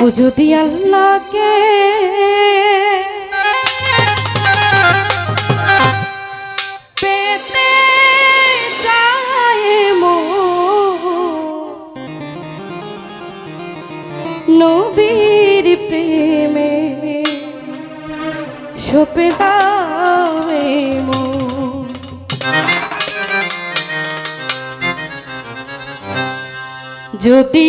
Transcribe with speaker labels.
Speaker 1: ও যদি আল্লাহকে নবীর প্রেমে সপে যদি